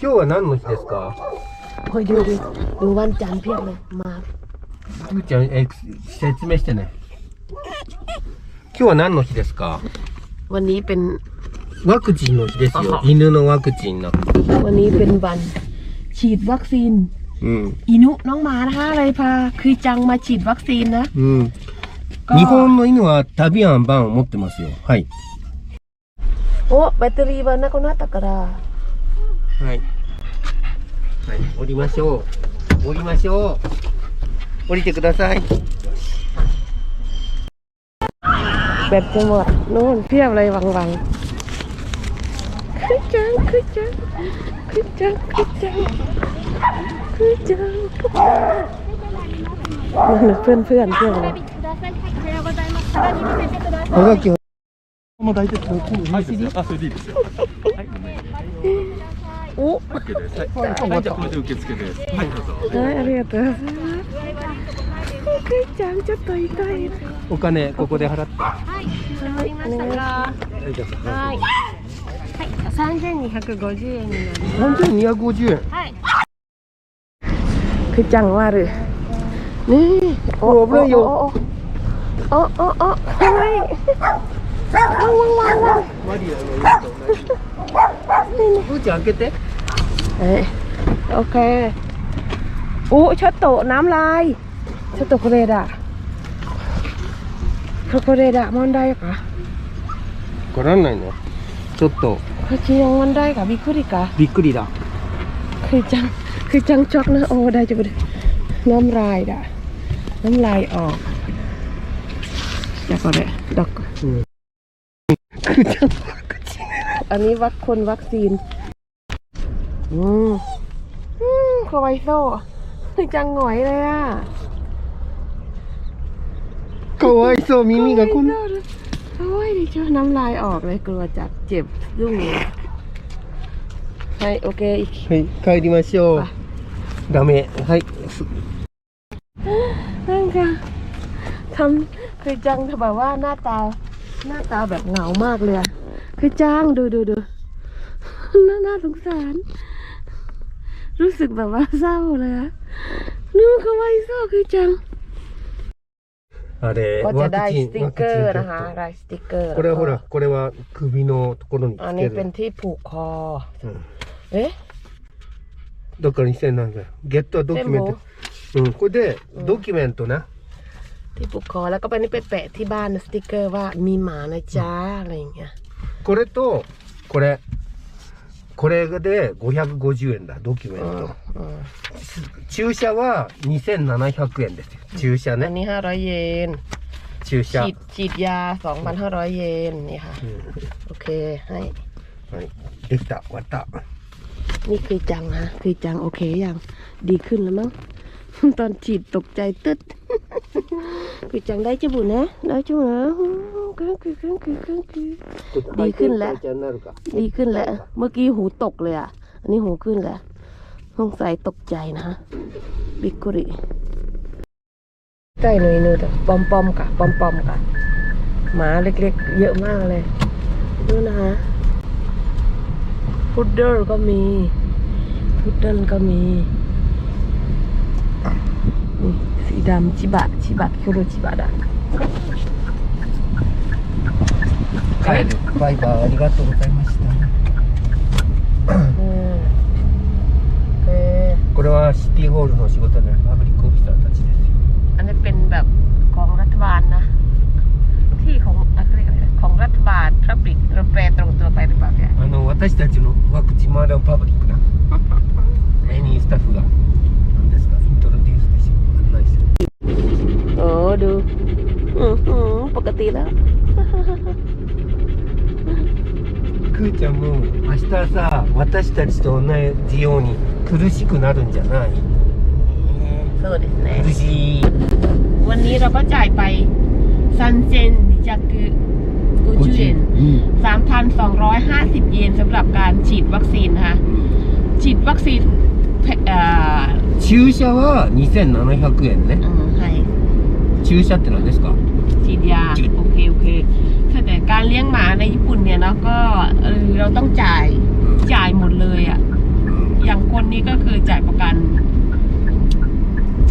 今日は何の日ですか โอ้ยดูดูดูวันจันทร์เพียบเลยมา ふーちゃんえ説明してね今日は何の日ですか วันนี้เป็น ワクチンの日ですよ犬のワクチンの วันนี้เป็นวัน ฉีดวัคซีน うん อีนุน้องหมานะคะอะไรพา คือจังมาฉีดวัคซีนนะ うん ก็ 日本の犬はタビアンバンを持ってますよはい โอ้แบตเตอรี่วันนักนาตะกรา はい。はい、降りましょう。降りましょう。降りてください。 แบตจะหมดนู่นเพียบเลยวังวังคือจังคือจังคือจังคือจังคือจังนั่นเพื่อนเพื่อนเพื่อนเลย ください。はい、おはようございます。さらに見せてください。はがきを。もう大体こうこうはいですよあそれでいいですよはいโอ้ OK お。はい、ありがとうございます。くいちゃん、ちょっと痛い。お金、ここで払った？はい、わかりましたか。はい、はい。三千二百五十円になります。三千二百五十円。はい。くい。ちゃん、終わる。ねえ、お、危ない。よ。お、お、お、可愛い。わんわんわんわん。マリアの家と同じ。ブーちゃん開けて。 เอ้ยโอเคโอ้ช็อตโตะน้ำลายช็อตโตะโคเรดะโคเรดะมันได้かわからないの。ちょっとこっちยังมันได้かびっくりかびっくりだ。 คือจัง คือจังช็อกนะ โอ้ ได้จังเลยน้ำลายด่ะ น้ำลายออกじゃあこれดอก くーちゃん。 อันนี้วัคคนวัคซีน อืมอืมคาวายโซ่คือจังหงอยเลยอ่ะ かわいそう、耳がこんな。 โอ้ยดิเจ้าน้ำลายออกเลยกลัวจับเจ็บยุ่งเลยはいโอเคอีก はい、帰りましょうあ。ダメ。はい。す นั่นค่ะทำคือจังแบบว่าหน้าตา หน้าตาแบบเหงามากเลยอะคือจังดูดูดู น่าน่าสงสาร รู้สึกแบบว่าเศร้าเลยอะนู่นเขาไว้เศร้าคือจัง あれ、 ก็จะได้ ワクチ ส ン ติกเกอร์ ワクチン นะคะได้สติกเกอร์ これはほ แล้ว ら ก็ これは首のところにつ อัน け นี้เป็น る、 ที่ผูกคอ うん、 เอ๊ะ だから2000何円ゲットはドキュメントうんこれでドキュメントな ที่ผูกคอแล้วก็ไปนี่ไปแปะที่บ้านนะสติกเกอร์ว่ามีหมานะจ๊ะอะไรอย่างเงี้ย これとこれ これで550円だドキュメン อืม ト อืม 注射は2700円ですよ注射 อัน ね นี้ห้าร้อยเยน 注射 ฉีดฉีดยาสองพันห้าร้อยเยนนี่ค่ะ うん โอเคให้ はいできた終わった นี่คือจังฮะ คือจังโอเคยังดีขึ้นแล้วมั้ง ตอนฉีดตกใจตึ๊ด คือจังได้จบุนะได้จบุนะ คือคือคือคือคือคือ ดีขึ้นแล้ว ちゃんになるか ดีขึ้นแล้ว เมื่อกี้หูตกเลยอ่ะ อันนี้หูขึ้นแล้วสงสัยตกใจนะฮะบิกกุริใกล้หน่อยหนึ่งปอมปอมๆกะปอมปอมๆกะหมาเล็กๆ เยอะมากเลยดูนะฮะพุดเดิลก็มี พุดเดิลก็มีนี่สีดำชิบะ ชิบะคุรุชิบะดะ 帰るバイバイありがとうございました อืมโอเค これはシティホールの仕事ねパブリックオフィサーたちですよ อันนี้เป็นแบบของรัฐบาลนะ ที่ของอะไรยกอะไรนะของรัฐบาลทับบิกเราแปลตรงตัวไปหรือเปล่าเนี่ย あの私たちのワクチンまだパブリックなメニュースタッフが何ですかイントロデュースでしょ案内する โอ้ดูอื้อหือปกติแล้ว ちゃんも明日さ私たちと同じように苦しくなるんじゃない そうですね 苦しい วันนี้เราก็จ่ายไปซันเจนจากคือโกจูเยนสามพันสองร้อยห้าสิบเยนสำหรับการฉีดวัคซีนนะคะ ฉีดวัคซีนเอ่อ 注射は2700円ね อืมให้ 注射って何ですか ฉีดยา โอเค โอเค แต่การเลี้ยงหมาในญี่ปุ่นเนี่ยเนาะก็เออเราต้องจ่ายจ่ายหมดเลยอะ่ะ อย่างคนนี้ก็คือจ่ายประกัน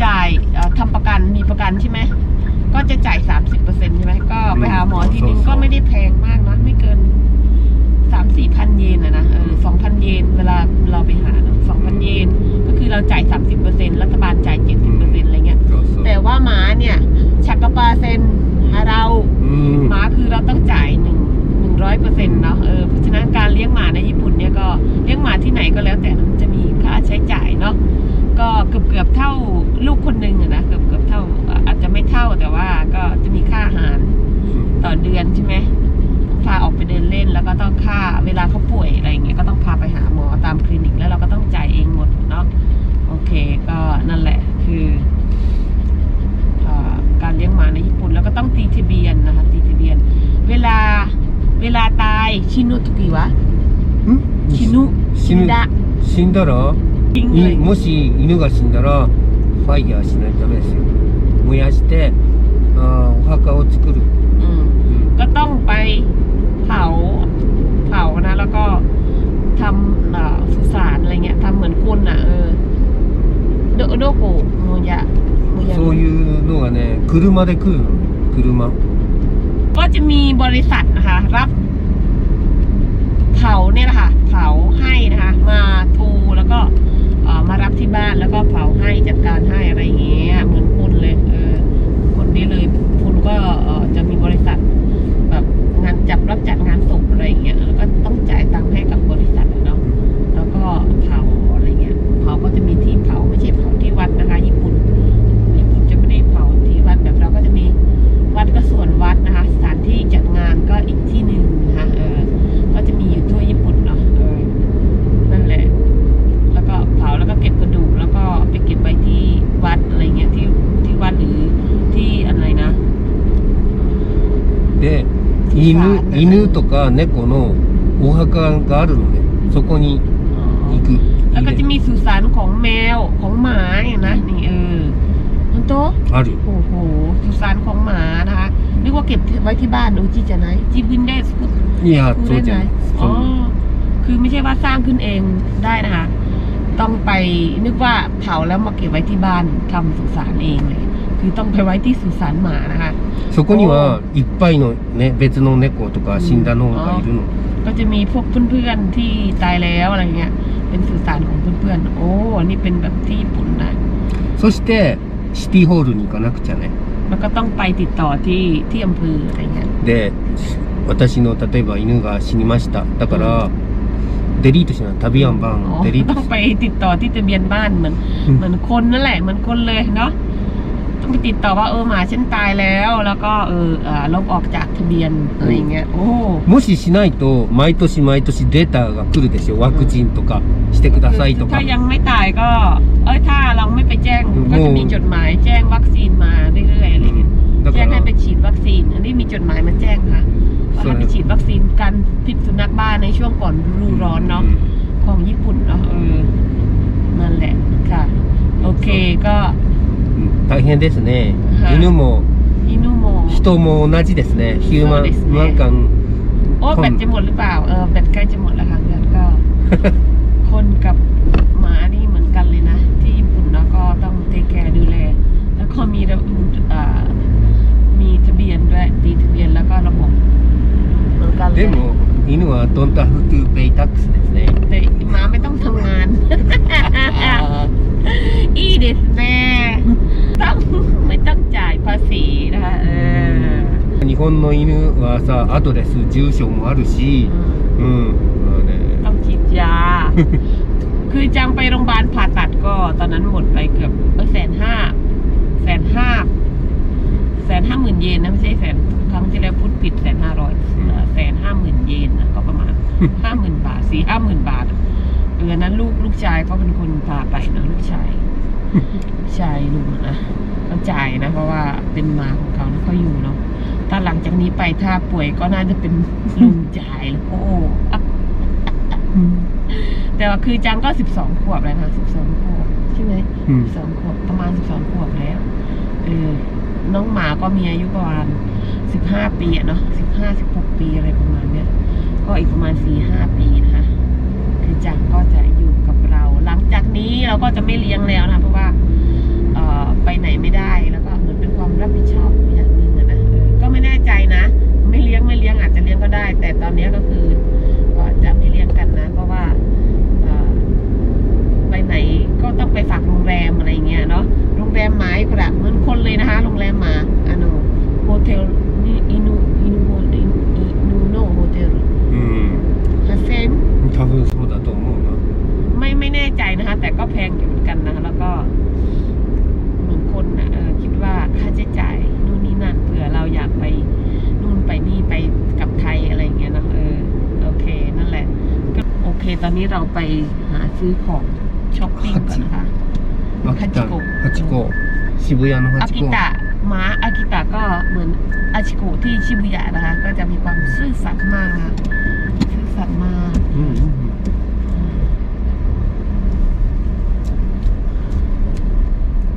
จ่ายทำประกันมีประกันใช่ไหมก็จะจ่ายสามสิบเปอร์เซ็นต์ใช่ไหมก็ไปหาหมอทีนึงก็ไม่ได้แพงมากนะไม่เกินสามสี่พันเยนอะนะเออสองพันเยนเวลาเราไปหาสองพันเยนก็คือเราจ่ายสามสิบเปอร์เซ็นต์รัฐบาลจ่ายเจ็ดสิบเปอร์เซ็นต์อะไรเงี้ยแต่ว่าหมาเนี่ยชักกระปาเซ็น ลาตายชินุตุกิวะ ん ชินุ 死ぬ ดะ 死んだら ทิ้งเลย いもし犬が死んだらファイヤーしないとダメですよ燃やしてあーお墓を作る、 อืม うん ก็ต้องไปเผาเผานะ แล้วก็ทำเอ่อสุสานอะไรเงี้ยทำเหมือนคนอ่ะ เออโดโดโกโมยะโมยะ そういうのがね車で来るのね車 ก็จะมีบริษัทนะคะ รับ เผาเนี่ยแหละค่ะเผาให้นะคะ มาทรแล้วก็เอ่อมารับที่บ้านแล้วก็เผาให้จัดการให้อะไรอย่างเงี้ยเหมือนคุณเลยเออคนนี้เลยคุณก็จะมีบริษัทแบบงานจับรับจัดงานศพอะไรอย่างเงี้ยแล้วก็ต้องจ่ายตังค์ให้กับบริษัทเนาะแล้วก็เผาอะไรเงี้ยเผาก็จะมีที่เผาไม่ใช่เผาที่วัดนะคะ ญี่ปุ่น ญี่ปุ่นจะไม่ได้เผาที่วัดแบบเราก็จะมีวัดก็ส่วนวัดนะคะ สถานที่จัดงานก็อีกที่หนึ่งนะคะเออ ก็จะมีอยู่ทั่วญี่ปุ่นเนาะเออนั่นแหละ แล้วก็เผาแล้วก็เก็บกระดูกแล้วก็ไปเก็บไว้ที่วัดอะไรเงี้ยที่ที่วัดหรือที่อะไรนะでさ犬あ犬とか猫のお墓があるのでそこに行く แล้วก็ 入 จะ れ มีสุสานของแมวของหมาอย่างนะนี่เออมันโตะ あるよ โอ้โหสุสานของหมานะคะนึกว่าเก็บไว้ที่บ้านโอจิจะไหนจิบินได้สกุ いや คุณ そ เล่ う น じ ไหน ゃない อ๋อ そう คือไม่ใช่ว่าสร้างขึ้นเองได้นะคะ ต้องไปนึกว่าเผาแล้วมาเก็บไว้ที่บ้านทำสุสานเองเลย คือต้องไปไว้ที่สุสานหมานะคะ そこにはいっぱいのね別の猫とか死んだのがいるの ก็จะมีพวกเพื่อนๆที่ตายแล้วอะไรเงี้ย เป็นสุสานของเพื่อนๆ โอ้อันนี่เป็นแบบที่ญี่ปุ่นนะ そしてシティホールに行かなくちゃね แล้วก็ต้องไปติดต่อที่ที่อำเภออะไรเงี้ย で私の例えば犬が死にましただから、 เดลี่ตัวฉันทะเบียนบ้างเดลี่ต้องไปติดต่อที่ทะเบียนบ้านเหมือนเหมือนคนนั่นแหละเหมือนคนเลยเนาะต้องไปติดต่อว่าเออหมาฉันตายแล้ว แล้วก็เออลบออกจากทะเบียนอะไรเงี้ยโอ้もししないと毎年毎年データが来るでしょワクチンとかしてくださいとかถ้ายังไม่ตายก็ เออถ้าเราไม่ไปแจ้งก็จะมีจดหมายแจ้งวัคซีนมาเรื่อยๆอะไรเงี้ย だか แจ้งให้ ら ไปฉีดวัคซีน อันนี้มีจดหมายมาแจ้งค่ะว่าให้ไปฉีดวัคซีนกันพิษสุนัขบ้าในช่วงก่อนฤดูร้อนเนาะ ของญี่ปุ่นเนาะเออ นั่นแหละค่ะ โอเคก็ うん大変ですね、はい犬も อินุโม 人も同じですねヒューマンそうですねマンカン โอ้ คน แบตจะหมดหรือเปล่า เออแบตใกล้จะหมดแล้วค่ะงั้นก็ คนกับ でも犬はドンタフトゥペイタックスですね แต่หมาไม่ต้องทำงาน อีเดสแน่ต้องไม่ต้องจ่ายภาษีนะคะเออ 日本の犬はさアドレス住所もあるし อืม うんまあね ต้องฉีดยา คือจังไปโรงพยาบาลผ่าตัดก็ตอนนั้นหมดไปเกือบเออแสนห้าแสนห้าแสนห้าหมื่นเยนนะไม่ใช่แสนครั้งที่แล้วพูดผิดแสนห้า ห้าหมื่นบาทสี่ห้าหมื่นบาทเออนั้นลูกลูกชายเขาเป็นคนพาไปเนอะลูกชายลูกชายลุงอะนะเขาจ่ายนะ เพราะว่าเป็นหมาของเขานะเขาอยู่เนาะถ้าหลังจากนี้ไปถ้าป่วยก็น่าจะเป็นลุงจ่ายแล้วโอ้แต่ว่าคือจังก็สิบสองขวบแล้วนะสิบสองขวบใช่ไหมうんสิบสองขวบประมาณสิบสองขวบแล้วเออน้องหมาก็มีอายุประมาณสิบห้าปีอะเนาะสิบห้าสิบหกปีอะไรประมาณเนี้ย ก็อีกประมาณสี่ห้าปีนะคะ คือจักก็จะอยู่กับเรา หลังจากนี้เราก็จะไม่เลี้ยงแล้วนะเพราะว่า เราไปหาซื้อของช็อปปิ้งก่อนนะคะ ฮัจิโกะ ฮัจิโกะชิบุยะのฮัอาจิกิโกะตะม้าอากิตะก็เหมือนอาชิโกะที่ชิบุยะนะคะ ก็จะมีความซื่อสัตย์มากนะซื่อสัตย์มาก อืมอืมอืม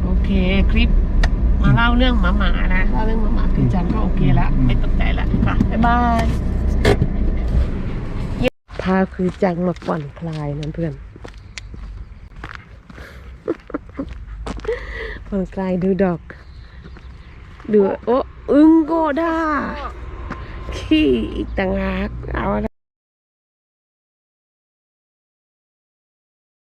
โอเคคลิป มาเล่าเรื่องหมาหมาๆนะเล่าเรื่องหมาหมาๆคือจันก็โอเคละไม่ตกใจละค่ะ บ๊ายบายาคือจังมาผ่อนคลายนะเพื่อนผ่อนคลายดูดอกดูโอ้อึงโกด้าขี้อีกต่างหากเอาอะไร